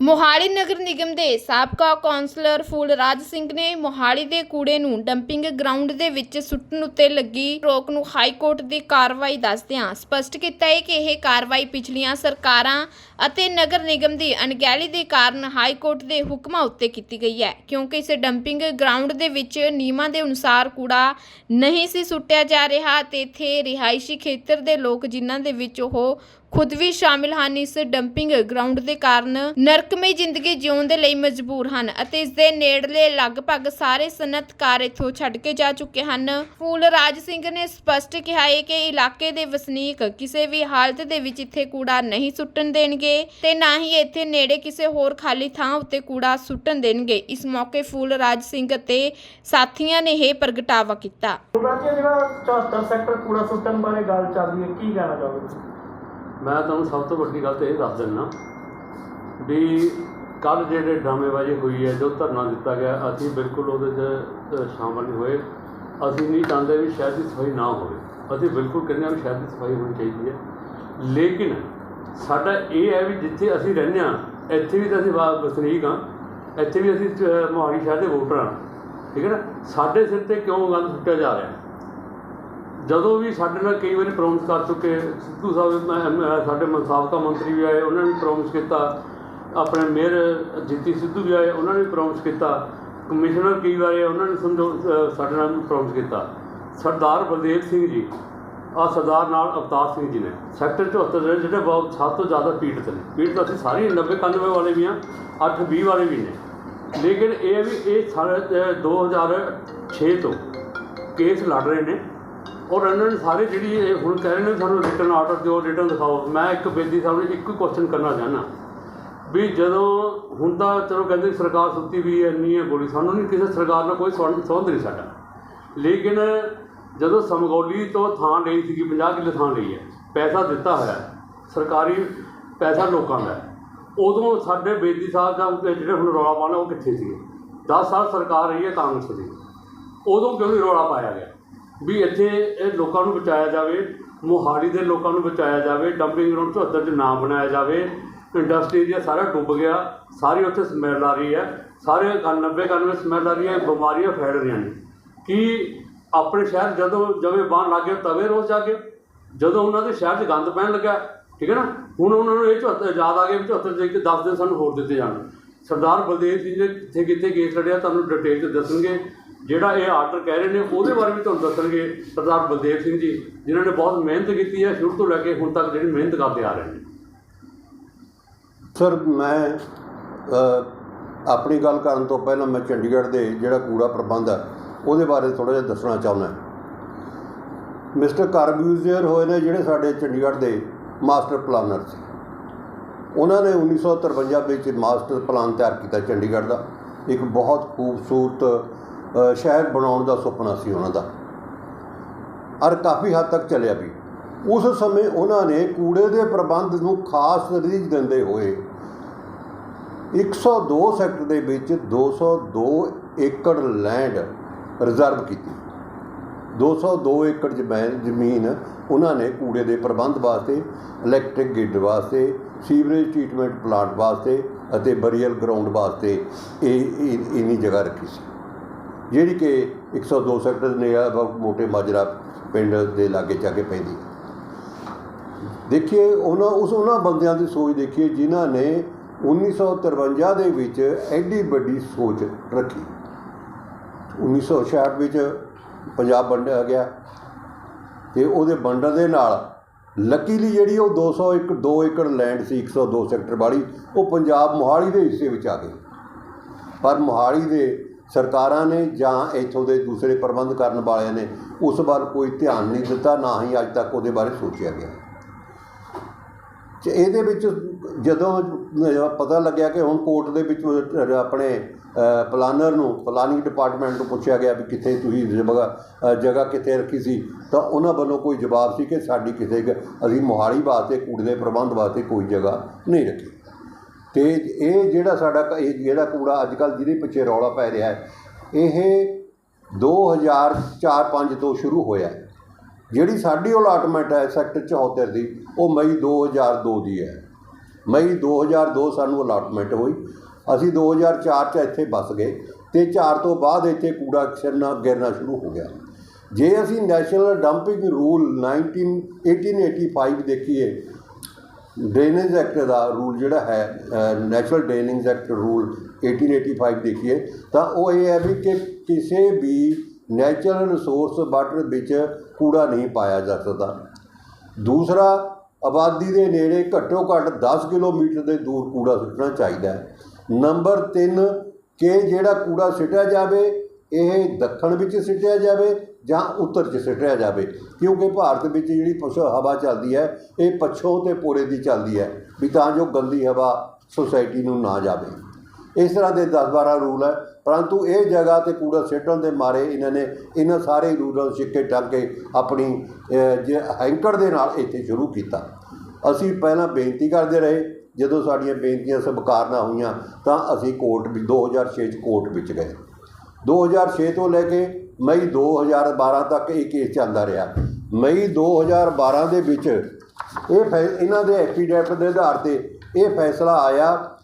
ਮੋਹਾਲੀ ਨਗਰ ਨਿਗਮ ਦੇ ਸਾਬਕਾ ਕੌਂਸਲਰ ਫੂਲਰਾਜ ਸਿੰਘ ਨੇ ਮੋਹਾਲੀ ਦੇ ਕੂੜੇ ਨੂੰ ਡੰਪਿੰਗ ਗਰਾਊਂਡ ਦੇ ਵਿੱਚ ਸੁੱਟਣ ਉੱਤੇ ਲੱਗੀ ਰੋਕ ਨੂੰ ਹਾਈ ਕੋਰਟ ਦੀ ਕਾਰਵਾਈ ਦੱਸਦਿਆਂ ਸਪਸ਼ਟ ਕੀਤਾ ਹੈ ਕਿ ਇਹ ਕਾਰਵਾਈ ਪਿਛਲੀਆਂ ਸਰਕਾਰਾਂ ਅਤੇ ਨਗਰ ਨਿਗਮ ਦੀ ਅਣਗਹਿਲੀ ਦੇ ਕਾਰਨ ਹਾਈ ਕੋਰਟ ਦੇ ਹੁਕਮਾਂ ਉੱਤੇ ਕੀਤੀ ਗਈ ਹੈ, ਕਿਉਂਕਿ ਇਸ ਡੰਪਿੰਗ ਗਰਾਊਂਡ ਦੇ ਵਿੱਚ ਨਿਯਮਾਂ ਦੇ ਅਨੁਸਾਰ ਕੂੜਾ ਨਹੀਂ ਸੀ ਸੁੱਟਿਆ ਜਾ ਰਿਹਾ ਤੇ ਇੱਥੇ ਰਿਹਾਇਸ਼ੀ ਖੇਤਰ ਦੇ ਲੋਕ ਜਿਨ੍ਹਾਂ ਦੇ ਵਿੱਚ ਉਹ ਖੁਦ ਵੀ ਸ਼ਾਮਿਲ ਹਨ, ਇਸ ਡੰਪਿੰਗ ਗਰਾਊਂਡ ਦੇ ਕਾਰਨ ਨਰਕਮਈ ਜ਼ਿੰਦਗੀ ਜਿਉਣ ਦੇ ਲਈ ਮਜਬੂਰ ਹਨ ਅਤੇ ਇਸ ਦੇ ਨੇੜਲੇ ਲਗਭਗ ਸਾਰੇ ਸਨਅਤਕਾਰ ਇੱਥੋਂ ਛੱਡ ਕੇ ਜਾ ਚੁੱਕੇ ਹਨ। ਫੂਲਰਾਜ ਸਿੰਘ ਨੇ ਸਪਸ਼ਟ ਕਿਹਾ ਹੈ ਕਿ ਇਲਾਕੇ ਦੇ ਵਸਨੀਕ ਕਿਸੇ ਵੀ ਹਾਲਤ ਦੇ ਵਿੱਚ ਇੱਥੇ ਕੂੜਾ ਨਹੀਂ ਸੁੱਟਣ ਦੇਣਗੇ ਤੇ ਨਾ ਹੀ ਇੱਥੇ ਨੇੜੇ ਕਿਸੇ ਹੋਰ ਖਾਲੀ ਥਾਂ ਉੱਤੇ ਕੂੜਾ ਸੁੱਟਣ ਦੇਣਗੇ। ਇਸ ਮੌਕੇ ਫੂਲ ਰਾਜ ਸਿੰਘ ਅਤੇ ਸਾਥੀਆਂ ਨੇ ਇਹ ਪ੍ਰਗਟਾਵਾ ਕੀਤਾ। ਜਿਹੜਾ 74 ਸੈਕਟਰ ਕੂੜਾ ਸੁੱਟਣ ਬਾਰੇ ਗੱਲ ਚੱਲ ਰਹੀ ਹੈ, ਕੀ ਕਹਿਣਾ ਚਾਹੋਗੇ? ਮੈਂ ਤੁਹਾਨੂੰ ਸਭ ਤੋਂ ਵੱਡੀ ਗੱਲ ਤੇ ਇਹ ਦੱਸ ਦਿੰਦਾ ਵੀ ਕੱਲ ਜਿਹੜੇ ਡਰਾਮੇਬਾਜ਼ੀ ਹੋਈ ਹੈ ਜੋ ਧਰਨਾ ਦਿੱਤਾ ਗਿਆ ਅਸੀਂ ਬਿਲਕੁਲ ਉਹਦੇ 'ਚ ਅ, ਸ਼ਾਮਲ ਨਹੀਂ ਹੋਏ। ਅਸੀਂ ਨਹੀਂ ਚਾਹੁੰਦੇ ਵੀ ਸ਼ਹਿਰ ਦੀ ਸਫ਼ਾਈ ਨਾ ਹੋਵੇ। ਅਸੀਂ ਬਿਲਕੁਲ ਕਹਿੰਦੇ ਹਾਂ ਵੀ ਸ਼ਹਿਰ ਦੀ ਸਫ਼ਾਈ ਹੋਣੀ ਚਾਹੀਦੀ ਹੈ। ਲੇਕਿਨ ਸਾਡਾ ਇਹ ਹੈ ਵੀ ਜਿੱਥੇ ਅਸੀਂ ਰਹਿੰਦੇ ਹਾਂ ਇੱਥੇ ਵੀ ਤਾਂ ਅਸੀਂ ਵਾ- ਵਸਨੀਕ ਹਾਂ। ਇੱਥੇ ਵੀ ਅਸੀਂ ਮੋਹਾਲੀ ਸ਼ਹਿਰ ਦੇ ਵੋਟਰ ਹਾਂ। ਠੀਕ ਹੈ ਨਾ? ਸਾਡੇ ਸਿਰ ਤੇ ਕਿਉਂ ਗੰਦ ਸੁੱਟਿਆ ਜਾ ਰਿਹਾ ਜਦੋਂ ਵੀ ਸਾਡੇ ਨਾਲ ਕਈ ਵਾਰੀ ਪ੍ਰੋਮਿਸ ਕਰ ਚੁੱਕੇ ਸਿੱਧੂ ਸਾਹਿਬ ਸਾਡੇ ਸਾਬਕਾ ਮੰਤਰੀ ਵੀ ਆਏ ਉਹਨਾਂ ਨੇ ਪ੍ਰੋਮਿਸ ਕੀਤਾ। ਆਪਣੇ ਮੇਅਰ ਜੀਤੀ ਸਿੱਧੂ ਵੀ ਆਏ ਉਹਨਾਂ ਨੇ ਪ੍ਰੋਮਿਸ ਕੀਤਾ। ਕਮਿਸ਼ਨਰ ਕਈ ਵਾਰ ਆਏ ਉਹਨਾਂ ਨੇ ਸਮਝੋ ਸਾਡੇ ਨਾਲ ਪ੍ਰੋਮਿਸ ਕੀਤਾ। ਸਰਦਾਰ ਬਲਦੇਵ ਸਿੰਘ ਜੀ ਆ ਸਰਦਾਰ ਨਾਲ ਅਵਤਾਰ ਸਿੰਘ ਜੀ ਨੇ। ਸੈਕਟਰ 74 ਦੇ ਜਿਹੜੇ ਬਹੁਤ ਸਭ ਤੋਂ ਜ਼ਿਆਦਾ ਪੀੜਤ ਨੇ। ਪੀੜਤ ਅਸੀਂ ਸਾਰੇ 90 91 ਵਾਲੇ ਵੀ ਆ 8 20 ਵਾਲੇ ਵੀ ਨੇ। ਲੇਕਿਨ ਇਹ ਵੀ ਇਹ ਸਾਰੇ ਅ, 2006 ਤੋਂ ਕੇਸ ਲੜ ਰਹੇ ਨੇ। ਔਰ ਇਹਨਾਂ ਨੇ ਸਾਰੇ ਜਿਹੜੀ ਇਹ ਹੁਣ ਕਹਿ ਰਹੇ ਨੇ ਸਾਨੂੰ ਰਿਟਰਨ ਆਰਡਰ ਦਿਓ ਰਿਟਰਨ ਦਿਖਾਓ। ਮੈਂ ਇੱਕ ਬੇਦੀ ਸਾਹਿਬ ਨੂੰ ਇੱਕ ਕੁਐਸਚਨ ਕਰਨਾ ਚਾਹੁੰਦਾ। ਵੀ ਜਦੋਂ ਹੁਣ ਤਾਂ ਚਲੋ ਕਹਿੰਦੇ ਸਰਕਾਰ ਸੁੱਤੀ ਵੀ ਹੈ, ਇੰਨੀ ਹੈ ਗੋਲੀ, ਸਾਨੂੰ ਨਹੀਂ ਕਿਸੇ ਸਰਕਾਰ ਨਾਲ ਕੋਈ ਸੰਬੰਧ ਨਹੀਂ ਸਾਡਾ। ਲੇਕਿਨ ਜਦੋਂ ਸਮਗੌਲੀ ਤੋਂ ਥਾਂ ਲਈ ਸੀਗੀ 50 ਕਿੱਲੇ ਥਾਂ ਲਈ ਹੈ, ਪੈਸਾ ਦਿੱਤਾ ਹੋਇਆ, ਸਰਕਾਰੀ ਪੈਸਾ ਲੋਕਾਂ ਦਾ। ਉਦੋਂ ਸਾਡੇ ਬੇਦੀ ਸਾਹਿਬ ਦਾ ਜਿਹੜੇ ਹੁਣ ਰੌਲਾ ਪਾਉਣਾ, ਉਹ ਕਿੱਥੇ ਸੀਗੇ? 10 ਸਾਲ ਸਰਕਾਰ ਰਹੀ ਹੈ, ਕਾਂਗਰਸ ਦੀ। ਉਦੋਂ ਕਿਉਂ ਨਹੀਂ ਰੌਲਾ ਪਾਇਆ ਗਿਆ? ਵੀ ਇੱਥੇ ਇਹ ਲੋਕਾਂ ਨੂੰ ਬਚਾਇਆ ਜਾਵੇ, ਮੋਹਾਲੀ ਦੇ ਲੋਕਾਂ ਨੂੰ ਬਚਾਇਆ ਜਾਵੇ ਡੰਪਿੰਗ ਗਰਾਊਂਡ 74 ਚ ਨਾ ਬਣਾਇਆ ਜਾਵੇ ਇੰਡਸਟਰੀ ਏਰੀਆ ਸਾਰਾ ਡੁੱਬ ਗਿਆ, ਸਾਰੀ ਉੱਥੇ ਸਮੈਲ ਆ ਰਹੀ ਹੈ, ਸਾਰੇ 90 91 ਸਮੈਲ ਆ ਰਹੀ ਹੈ, ਬਿਮਾਰੀਆਂ ਫੈਲ ਰਹੀਆਂ ਨੇ। ਕਿ ਆਪਣੇ ਸ਼ਹਿਰ ਜਦੋਂ ਜਵੇਂ ਬਾਹਰ ਲੱਗੇ ਤਵੇ ਰੋਜ਼ ਜਾ ਕੇ, ਜਦੋਂ ਉਹਨਾਂ ਦੇ ਸ਼ਹਿਰ 'ਚ ਗੰਦ ਪੈਣ ਲੱਗਾ, ਠੀਕ ਹੈ ਨਾ? ਹੁਣ ਉਹਨਾਂ ਨੂੰ ਇਹ 74 ਯਾਦ ਆ ਗਏ ਵੀ 74 ਦੇ ਕੇ 10 ਦਿਨ ਸਾਨੂੰ ਹੋਰ ਦਿੱਤੇ ਜਾਣ ਸਰਦਾਰ ਬਲਦੇਵ ਸਿੰਘ ਨੇ ਕਿੱਥੇ ਕਿੱਥੇ ਕੇਸ ਲੜਿਆ, ਤੁਹਾਨੂੰ ਡਿਟੇਲ 'ਚ ਦੱਸਣਗੇ। ਜਿਹੜਾ ਇਹ ਆਰਡਰ ਕਹਿ ਰਹੇ ਨੇ, ਉਹਦੇ ਬਾਰੇ ਵੀ ਤੁਹਾਨੂੰ ਦੱਸਣਗੇ ਸਰਦਾਰ ਬਲਦੇਵ ਸਿੰਘ ਜੀ, ਜਿਨ੍ਹਾਂ ਨੇ ਬਹੁਤ ਮਿਹਨਤ ਕੀਤੀ ਹੈ, ਸ਼ੁਰੂ ਤੋਂ ਲੈ ਕੇ ਹੁਣ ਤੱਕ ਜਿਹੜੀ ਮਿਹਨਤ ਕਰਦੇ ਆ ਰਹੇ ਨੇ। ਸਰ, ਮੈਂ ਆਪਣੀ ਗੱਲ ਕਰਨ ਤੋਂ ਪਹਿਲਾਂ ਮੈਂ ਚੰਡੀਗੜ੍ਹ ਦੇ ਜਿਹੜਾ ਕੂੜਾ ਪ੍ਰਬੰਧ ਹੈ, ਉਹਦੇ ਬਾਰੇ ਥੋੜ੍ਹਾ ਜਿਹਾ ਦੱਸਣਾ ਚਾਹੁੰਦਾ ਮਿਸਟਰ ਕਾਰਬਿਊਜ਼ਰ ਹੋਏ ਨੇ ਜਿਹੜੇ ਸਾਡੇ ਚੰਡੀਗੜ੍ਹ ਦੇ ਮਾਸਟਰ ਪਲਾਨਰ ਸੀ। ਉਹਨਾਂ ਨੇ 1953 ਵਿੱਚ ਮਾਸਟਰ ਪਲਾਨ ਤਿਆਰ ਕੀਤਾ ਚੰਡੀਗੜ੍ਹ ਦਾ। ਇੱਕ ਬਹੁਤ ਖੂਬਸੂਰਤ ਸ਼ਹਿਰ ਬਣਾਉਣ ਦਾ ਸੁਪਨਾ ਸੀ ਉਹਨਾਂ ਦਾ। ਔਰ ਕਾਫੀ ਹੱਦ ਤੱਕ ਚੱਲਿਆ ਵੀ। ਉਸ ਸਮੇਂ ਉਹਨਾਂ ਨੇ ਕੂੜੇ ਦੇ ਪ੍ਰਬੰਧ ਨੂੰ ਖਾਸ ਤਰਜੀਹ ਦਿੰਦੇ ਹੋਏ 102 ਸੈਕਟਰ ਦੇ ਵਿੱਚ 202 ਏਕੜ ਲੈਂਡ ਰਿਜ਼ਰਵ ਕੀਤੀ। 202 ਏਕੜ ਜ਼ਮੀਨ ਜ਼ਮੀਨ ਉਹਨਾਂ ਨੇ ਕੂੜੇ ਦੇ ਪ੍ਰਬੰਧ ਵਾਸਤੇ, ਇਲੈਕਟ੍ਰਿਕ ਗ੍ਰਿਡ ਵਾਸਤੇ, ਸੀਵਰੇਜ ਟ੍ਰੀਟਮੈਂਟ ਪਲਾਂਟ ਵਾਸਤੇ ਅਤੇ ਬਰੀਅਲ ਗਰਾਊਂਡ ਵਾਸਤੇ ਇਹ, ਇਹ- ਜਗ੍ਹਾ ਰੱਖੀ ਸੀ। ਜਿਹੜੀ ਕਿ 102 ਸੈਕਟਰ ਨੇ ਆ ਬਹੁਤ ਮੋਟੇ ਮਾਜਰਾ ਪਿੰਡ ਦੇ ਲਾਗੇ ਜਾ ਕੇ ਪੈਂਦੀ। ਦੇਖੀਏ ਉਹਨਾਂ, ਉਸ ਉਹਨਾਂ ਬੰਦਿਆਂ ਦੀ ਸੋਚ ਦੇਖੀਏ ਜਿਨ੍ਹਾਂ ਨੇ 1953 ਦੇ ਵਿੱਚ ਐਡੀ ਵੱਡੀ ਸੋਚ ਰੱਖੀ। 1966 ਵਿੱਚ ਪੰਜਾਬ ਵੰਡਿਆ ਗਿਆ ਤੇ ਉਹਦੇ ਵੰਡਣ ਦੇ ਨਾਲ ਲੱਕੀਲੀ ਜਿਹੜੀ ਉਹ 200 ਇੱਕ 2 ਏਕੜ ਲੈਂਡ ਸੀ 102 ਸੈਕਟਰ ਵਾਲੀ, ਉਹ ਪੰਜਾਬ ਮੋਹਾਲੀ ਦੇ ਹਿੱਸੇ ਵਿੱਚ ਆ ਗਈ। ਪਰ ਮੋਹਾਲੀ ਦੇ ਸਰਕਾਰਾਂ ਨੇ ਜਾਂ ਇੱਥੋਂ ਦੇ ਦੂਸਰੇ ਪ੍ਰਬੰਧ ਕਰਨ ਵਾਲਿਆਂ ਨੇ ਉਸ ਵੱਲ ਕੋਈ ਧਿਆਨ ਨਹੀਂ ਦਿੱਤਾ, ਨਾ ਹੀ ਅੱਜ ਤੱਕ ਉਹਦੇ ਬਾਰੇ ਸੋਚਿਆ ਗਿਆ। ਤੇ ਇਹਦੇ ਵਿੱਚ ਜਦੋਂ ਪਤਾ ਲੱਗਿਆ ਕਿ ਹੁਣ ਕੋਰਟ ਦੇ ਵਿੱਚ ਆਪਣੇ ਪਲਾਨਰ ਨੂੰ ਪਲਾਨਿੰਗ ਡਿਪਾਰਟਮੈਂਟ ਨੂੰ ਪੁੱਛਿਆ ਗਿਆ ਵੀ ਕਿੱਥੇ ਤੁਸੀਂ ਜਗ੍ਹਾ ਜਗ੍ਹਾ ਕਿੱਥੇ ਰੱਖੀ ਸੀ, ਤਾਂ ਉਹਨਾਂ ਵੱਲੋਂ ਕੋਈ ਜਵਾਬ ਸੀ ਕਿ ਸਾਡੀ ਕਿਸੇ ਅਸੀਂ ਮੋਹਾਲੀ ਵਾਸਤੇ ਕੂੜੇ ਦੇ ਪ੍ਰਬੰਧ ਵਾਸਤੇ ਕੋਈ ਜਗ੍ਹਾ ਨਹੀਂ ਰੱਖੀ। ਤੇ ਇਹ ਜਿਹੜਾ ਸਾਡਾ ਇਹ ਜਿਹੜਾ ਕੂੜਾ ਅੱਜ ਕੱਲ੍ਹ ਜਿਹਦੇ ਪਿੱਛੇ ਰੌਲਾ ਪੈ ਰਿਹਾ ਹੈ, ਇਹ 2004-5 ਤੋਂ ਸ਼ੁਰੂ ਹੋਇਆ ਜਿਹੜੀ ਸਾਡੀ ਅਲਾਟਮੈਂਟ ਹੈ ਸੈਕਟਰ 74 ਦੀ, ਉਹ ਮਈ 2002 ਦੀ ਹੈ। ਮਈ 2002 ਸਾਨੂੰ ਅਲਾਟਮੈਂਟ ਹੋਈ। ਅਸੀਂ 2004 ਚ ਇੱਥੇ ਵਸ ਗਏ ਤੇ 4 ਤੋਂ ਬਾਅਦ ਇੱਥੇ ਕੂੜਾ ਛਿੜਨਾ, ਗਿਰਨਾ ਸ਼ੁਰੂ ਹੋ ਗਿਆ। ਜੇ ਅਸੀਂ ਨੈਸ਼ਨਲ ਡੰਪਿੰਗ ਰੂਲ 19 1885 ਦੇਖੀਏ ਡਰੇਨੇਜ ਐਕਟ ਦਾ ਰੂਲ ਜਿਹੜਾ ਹੈ ਨੈਸ਼ਨਲ ਡਰੇਨੇਜ ਐਕਟ ਰੂਲ 1885 ਦੇਖੀਏ, ਤਾਂ ਉਹ ਇਹ ਹੈ ਵੀ ਕਿ ਕਿਸੇ ਵੀ ਨੈਚੁਰਲ ਰਿਸੋਰਸ ਵਾਟਰ ਵਿੱਚ ਕੂੜਾ ਨਹੀਂ ਪਾਇਆ ਜਾ ਸਕਦਾ। ਦੂਸਰਾ, ਆਬਾਦੀ ਦੇ ਨੇੜੇ ਘੱਟੋ ਘੱਟ 10 ਕਿਲੋਮੀਟਰ ਦੇ ਦੂਰ ਕੂੜਾ ਸੁੱਟਣਾ ਚਾਹੀਦਾ ਹੈ। ਨੰਬਰ 3 ਕਿ ਜਿਹੜਾ ਕੂੜਾ ਸਿੱਟਿਆ ਜਾਵੇ, ਇਹ ਦੱਖਣ ਵਿੱਚ ਸਿੱਟਿਆ ਜਾਵੇ ਜਾਂ ਉੱਤਰ 'ਚ ਸਿੱਟਿਆ ਜਾਵੇ। ਕਿਉਂਕਿ ਭਾਰਤ ਵਿੱਚ ਜਿਹੜੀ ਪਛ ਹਵਾ ਚੱਲਦੀ ਹੈ ਇਹ ਪੱਛੋਂ ਤੇ ਪੂਰੇ ਦੀ ਚੱਲਦੀ ਹੈ ਵੀ ਤਾਂ ਜੋ ਗੰਦੀ ਹਵਾ ਸੁਸਾਇਟੀ ਨੂੰ ਨਾ ਜਾਵੇ। ਇਸ ਤਰ੍ਹਾਂ ਦੇ 10-12 ਰੂਲ ਹੈ ਪਰੰਤੂ ਇਹ ਜਗ੍ਹਾ ਤੇ ਕੂੜਾ ਸਿੱਟਣ ਦੇ ਮਾਰੇ ਇਹਨਾਂ ਨੇ ਇਹਨਾਂ ਸਾਰੇ ਰੂਲਾਂ ਨੂੰ ਸਿੱਕੇ ਟੰਗ ਕੇ ਆਪਣੀ ਅਹ, ਦੇ ਨਾਲ ਇੱਥੇ ਸ਼ੁਰੂ ਕੀਤਾ। ਅਸੀਂ ਪਹਿਲਾਂ ਬੇਨਤੀ ਕਰਦੇ ਰਹੇ ਜਦੋਂ ਸਾਡੀਆਂ ਬੇਨਤੀਆਂ ਸਵੀਕਾਰ ਨਾ ਹੋਈਆਂ ਤਾਂ ਅਸੀਂ ਕੋਰਟ ਵੀ 2006 ਚ ਕੋਰਟ ਵਿੱਚ ਗਏ। 2006 ਤੋਂ ਲੈ ਕੇ ਮਈ 2012 ਤੱਕ ਇਹ ਕੇਸ ਚੱਲਦਾ ਰਿਹਾ। ਮਈ 2012 ਦੇ ਵਿੱਚ ਇਹ ਫੈ, ਇਹਨਾਂ ਦੇ ਐਫੀਡੈਵਿਟ ਦੇ ਆਧਾਰ ਤੇ ਇਹ ਫੈਸਲਾ ਆਇਆ।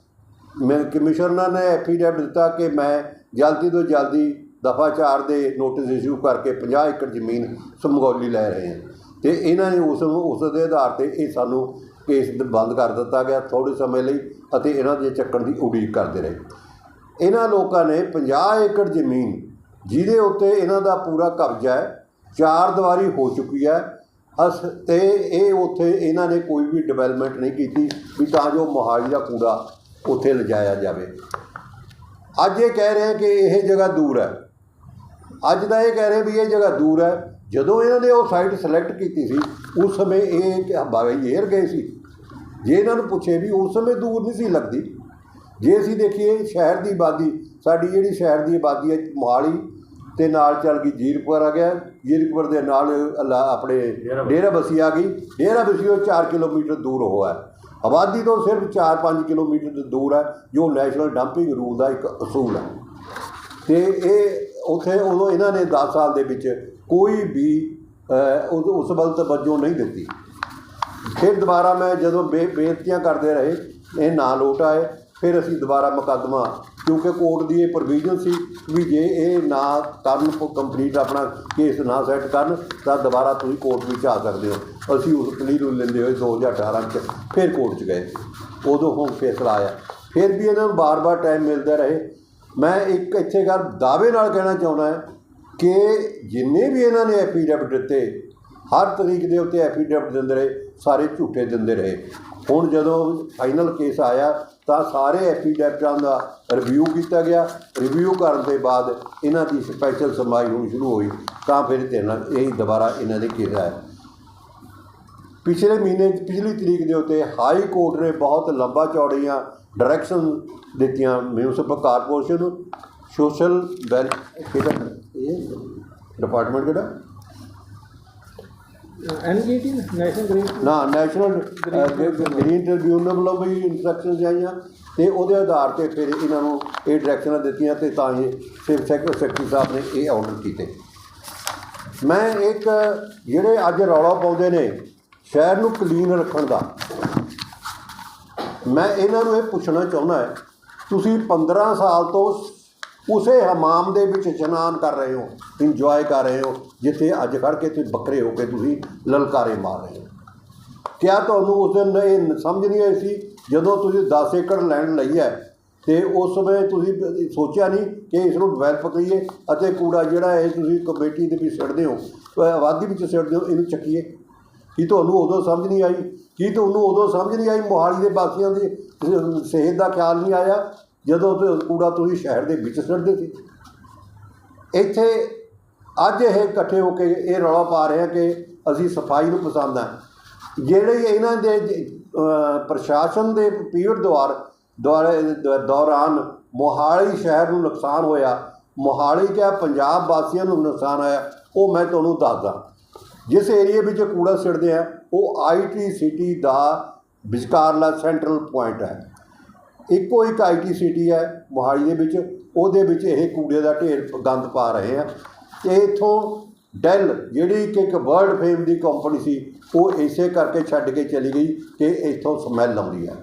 ਮੈਂ, ਕਮਿਸ਼ਨਰ ਨੇ ਐਫੀਡੈਵਿਟ ਦਿੱਤਾ ਕਿ ਮੈਂ ਜਲਦੀ ਤੋਂ ਜਲਦੀ ਦਫਾ 4 ਦੇ ਨੋਟਿਸ ਇਸ਼ੂ ਕਰਕੇ 50 ਏਕੜ ਜ਼ਮੀਨ ਸਮਗੌਲੀ ਲੈ ਰਹੇ ਹਾਂ। ਤੇ ਇਹਨਾਂ ਨੇ ਉਸ ਉਸ ਦੇ ਆਧਾਰ ਤੇ ਇਹ ਸਾਨੂੰ ਕੇਸ ਬੰਦ ਕਰ ਦਿੱਤਾ ਗਿਆ ਥੋੜੇ ਸਮੇਂ ਲਈ ਅਤੇ ਇਹਨਾਂ ਦੇ ਚੱਕਣ ਦੀ ਉਡੀਕ ਕਰਦੇ ਰਹੇ। ਇਹਨਾਂ ਲੋਕਾਂ ਨੇ 50 ਏਕੜ ਜ਼ਮੀਨ ਜਿਹਦੇ ਉੱਤੇ ਇਹਨਾਂ ਦਾ ਪੂਰਾ ਕਬਜ਼ਾ ਹੈ, ਚਾਰ ਦੀਵਾਰੀ ਹੋ ਚੁੱਕੀ ਹੈ। ਅਸ ਤੇ ਇਹ ਉੱਥੇ ਇਹਨਾਂ ਨੇ ਕੋਈ ਵੀ ਡਿਵੈਲਪਮੈਂਟ ਨਹੀਂ ਕੀਤੀ ਵੀ ਤਾਂ ਜੋ ਮੋਹਾਲੀ ਦਾ ਕੂੜਾ ਉੱਥੇ ਲਿਜਾਇਆ ਜਾਵੇ। ਅੱਜ ਇਹ ਕਹਿ ਰਹੇ ਕਿ ਇਹ ਜਗ੍ਹਾ ਦੂਰ ਹੈ। ਅੱਜ ਦਾ ਇਹ ਕਹਿ ਰਹੇ ਵੀ ਇਹ ਜਗ੍ਹਾ ਦੂਰ ਹੈ। ਜਦੋਂ ਇਹਨਾਂ ਨੇ ਉਹ ਸਾਈਟ ਸਿਲੈਕਟ ਕੀਤੀ ਸੀ, ਉਸ ਸਮੇਂ ਇਹ ਬਾਈ ਏਅਰ ਗਏ ਸੀ। ਜੇ ਇਹਨਾਂ ਨੂੰ ਪੁੱਛੇ ਵੀ ਉਸ ਸਮੇਂ ਦੂਰ ਨਹੀਂ ਸੀ ਲੱਗਦੀ ਜੇ ਅਸੀਂ ਦੇਖੀਏ ਸ਼ਹਿਰ ਦੀ ਆਬਾਦੀ ਸਾਡੀ ਜਿਹੜੀ ਸ਼ਹਿਰ ਦੀ ਆਬਾਦੀ ਹੈ ਮੋਹਾਲੀ ਤੇ ਨਾਲ ਚੱਲ ਗਈ ਜੀਰਪੁਰ ਆ ਗਿਆ ਜੀਰਪੁਰ ਦੇ ਨਾਲ ਅਲਾ- ਆਪਣੇ ਡੇਰਾ ਬਸੀ। ਆ ਗਈ। ਡੇਰਾ ਬਸੀ ਉਹ 4 ਕਿਲੋਮੀਟਰ ਦੂਰ ਉਹ ਹੈ। ਆਬਾਦੀ ਤੋਂ ਸਿਰਫ 4-5 ਕਿਲੋਮੀਟਰ ਦੂਰ ਹੈ ਜੋ ਨੈਸ਼ਨਲ ਡੰਪਿੰਗ ਰੂਲ ਦਾ ਇੱਕ ਅਸੂਲ ਹੈ। ਤੇ ਇਹ ਉਥੇ ਉਦੋਂ ਇਹਨਾਂ ਨੇ 10 ਸਾਲ ਦੇ ਵਿੱਚ ਕੋਈ ਵੀ ਉਸ ਵੱਲ ਤਵੱਜੋ ਨਹੀਂ ਦਿੱਤੀ। ਫਿਰ ਦੁਬਾਰਾ ਮੈਂ ਜਦੋਂ ਬੇਨਤੀਆਂ ਕਰਦੇ ਰਹੇ ਇਹ ਨਾ ਲੋਟ ਆਏ। ਫਿਰ ਅਸੀਂ ਦੁਬਾਰਾ ਮੁਕੱਦਮਾ, ਕਿਉਂਕਿ ਕੋਰਟ ਦੀ ਇਹ ਪ੍ਰੋਵੀਜ਼ਨ ਸੀ ਵੀ ਜੇ ਇਹ ਨਾ ਕਰਨ ਕੰਪਲੀਟ ਆਪਣਾ ਕੇਸ ਨਾ ਸੈੱਟ ਕਰਨ, ਤਾਂ ਦੁਬਾਰਾ ਤੁਸੀਂ ਕੋਰਟ ਵਿੱਚ ਆ ਸਕਦੇ ਹੋ। ਅਸੀਂ ਉਸ ਪਲੀ ਨੂੰ ਲੈਂਦੇ ਹੋਏ 2018 ਚ ਫਿਰ ਕੋਰਟ ਚ ਗਏ। ਉਦੋਂ ਹੁਣ ਫੈਸਲਾ ਆਇਆ। ਫਿਰ ਵੀ ਇਹਨਾਂ ਨੂੰ ਬਾਰ-ਬਾਰ ਟਾਈਮ ਮਿਲਦਾ ਰਹੇ। ਮੈਂ ਇੱਕ ਇੱਥੇ ਗੱਲ ਦਾਅਵੇ ਨਾਲ ਕਹਿਣਾ ਚਾਹੁੰਦਾ ਹਾਂ ਕਿ ਜਿੰਨੇ ਵੀ ਇਹਨਾਂ ਨੇ ਐਫੀਡੈਵਿਟ ਦਿੱਤੇ, ਹਰ ਤਰੀਕ ਦੇ ਉੱਤੇ ਐਫੀਡੈਵਿਟ ਦਿੰਦੇ ਰਹੇ। ਸਾਰੇ ਝੂਠੇ ਦਿੰਦੇ ਰਹੇ। ਹੁਣ ਜਦੋਂ ਫਾਈਨਲ ਕੇਸ ਆਇਆ, ਤਾਂ ਸਾਰੇ ਐਫੀਡੈਵਿਟਾਂ ਦਾ ਰਿਵਿਊ ਕੀਤਾ ਗਿਆ। ਰਿਵਿਊ ਕਰਨ ਦੇ ਬਾਅਦ ਇਹਨਾਂ ਦੀ ਸਪੈਸ਼ਲ ਸੁਣਵਾਈ ਹੋਣੀ ਸ਼ੁਰੂ ਹੋਈ, ਤਾਂ ਫਿਰ ਤੇ ਨਾਲ ਇਹ ਦੁਬਾਰਾ ਇਹਨਾਂ ਦੇ ਕੇਸ ਆਇਆ। ਪਿਛਲੇ ਮਹੀਨੇ, ਪਿਛਲੀ ਤਰੀਕ ਦੇ ਉੱਤੇ ਹਾਈ ਕੋਰਟ ਨੇ ਬਹੁਤ ਲੰਬਾ ਚੌੜੀਆਂ ਡਾਇਰੈਕਸ਼ਨ ਦਿੱਤੀਆਂ ਮਿਊਨਿਸਪਲ ਕਾਰਪੋਰੇਸ਼ਨ ਨੂੰ। ਸੋਸ਼ਲ ਵੈਲ ਕਿਹੜਾ? ਇਹ ਡਿਪਾਰਟਮੈਂਟ ਕਿਹੜਾ? ਐਨਜੀਟੀ ਨੈਸ਼ਨਲ ਗ੍ਰੀਨ ਨਾ ਨੈਸ਼ਨਲ ਗ੍ਰੀਨ ਟ੍ਰਿਬਿਊਨਲ ਵੱਲੋਂ ਵੀ ਇਨਸਟਰਕਸ਼ਨਸ ਆਈਆਂ ਤੇ ਉਹਦੇ ਆਧਾਰ ਤੇ ਫਿਰ ਇਹਨਾਂ ਨੂੰ ਇਹ ਡਾਇਰੈਕਸ਼ਨਾਂ ਦਿੱਤੀਆਂ ਤੇ ਤਾਂ ਇਹ ਸਿਵ ਸੈਕਟਰੀ ਸਾਹਿਬ ਨੇ ਇਹ ਆਰਡਰ ਕੀਤੇ। ਮੈਂ ਇੱਕ, ਜਿਹੜੇ ਅੱਜ ਰੌਲਾ ਪਾਉਂਦੇ ਨੇ ਸ਼ਹਿਰ ਨੂੰ ਕਲੀਨ ਰੱਖਣ ਦਾ, ਮੈਂ ਇਹਨਾਂ ਨੂੰ ਇਹ ਪੁੱਛਣਾ ਚਾਹੁੰਦਾ ਤੁਸੀਂ 15 ਸਾਲ ਤੋਂ ਉਸੇ ਹਮਾਮ ਦੇ ਵਿੱਚ ਇਸ਼ਨਾਨ ਕਰ ਰਹੇ ਹੋ ਇੰਜੋਏ ਕਰ ਰਹੇ ਹੋ, ਜਿੱਥੇ ਅੱਜ ਖੜ ਕੇ ਤੁਸੀਂ ਬੱਕਰੇ ਹੋ ਕੇ ਤੁਸੀਂ ਲਲਕਾਰੇ ਮਾਰ ਰਹੇ ਹੋ। ਕਿਆ ਤੁਹਾਨੂੰ ਉਸ ਦਿਨ ਇਹ ਸਮਝ ਨਹੀਂ ਆਈ ਸੀ? ਜਦੋਂ ਤੁਸੀਂ 10 ਏਕੜ ਲੈਂਡ ਲਈ ਹੈ, ਤੇ ਉਸ ਸਮੇਂ ਤੁਸੀਂ ਸੋਚਿਆ ਨਹੀਂ ਕਿ ਇਸ ਨੂੰ ਡਿਵੈਲਪ ਕਰੀਏ ਅਤੇ ਕੂੜਾ ਜਿਹੜਾ ਇਹ ਤੁਸੀਂ ਕਮੇਟੀ ਦੇ ਵਿੱਚ ਸਿੱਟਦੇ ਹੋ ਆਬਾਦੀ ਵਿੱਚ ਸਿੱਟਦੇ ਹੋ, ਇਹਨੂੰ ਚੱਕੀਏ? ਕੀ ਤੁਹਾਨੂੰ ਉਦੋਂ ਸਮਝ ਨਹੀਂ ਆਈ? ਕੀ ਤੁਹਾਨੂੰ ਉਦੋਂ ਸਮਝ ਨਹੀਂ ਆਈ ਮੋਹਾਲੀ ਦੇ ਵਾਸੀਆਂ ਦੀ ਸਿਹਤ ਦਾ ਖਿਆਲ ਨਹੀਂ ਆਇਆ? ਜਦੋਂ ਤੇ ਕੂੜਾ ਤੁਸੀਂ ਸ਼ਹਿਰ ਦੇ ਵਿੱਚ ਸੁੱਟਦੇ ਸੀ। ਇੱਥੇ ਅੱਜ ਇਹ ਇਕੱਠੇ ਹੋ ਕੇ ਇਹ ਰੌਲਾ ਪਾ ਰਹੇ ਆ ਕਿ ਅਸੀਂ ਸਫ਼ਾਈ ਨੂੰ ਪਸੰਦ ਆ। ਜਿਹੜੇ ਇਹਨਾਂ ਦੇ ਪ੍ਰਸ਼ਾਸਨ ਦੇ ਪੀੜ ਦੁਆਰ ਦੁਆਰੇ ਦੌਰਾਨ ਮੋਹਾਲੀ ਸ਼ਹਿਰ ਨੂੰ ਨੁਕਸਾਨ ਹੋਇਆ। ਮੋਹਾਲੀ ਕਿਆ ਪੰਜਾਬ ਵਾਸੀਆਂ ਨੂੰ ਨੁਕਸਾਨ ਆਇਆ, ਉਹ ਮੈਂ ਤੁਹਾਨੂੰ ਦੱਸਦਾ। ਜਿਸ ਏਰੀਏ ਵਿੱਚ ਕੂੜਾ ਸਿੱਟਦੇ ਆ, ਉਹ ਆਈਟੀ ਸਿਟੀ ਦਾ ਵਿਚਕਾਰਲਾ ਸੈਂਟਰਲ ਪੁਆਇੰਟ ਹੈ। ਇੱਕੋ ਇੱਕ ਆਈਟੀ ਸਿਟੀ ਹੈ ਮੋਹਾਲੀ ਦੇ ਵਿੱਚ, ਉਹਦੇ ਵਿੱਚ ਇਹ ਕੂੜੇ ਦਾ ਢੇਰ ਗੰਦ ਪਾ ਰਹੇ ਆ। ਤੇ ਇਥੋਂ ਡੈਲ, ਜਿਹੜੀ ਕਿ ਇੱਕ ਵਰਲਡ ਫੇਮ ਦੀ ਕੰਪਨੀ ਸੀ, ਉਹ ਇਸੇ ਕਰਕੇ ਛੱਡ ਕੇ ਚਲੀ ਗਈ ਕਿ ਇੱਥੋਂ ਸਮੈਲ ਆਉਂਦੀ ਹੈ।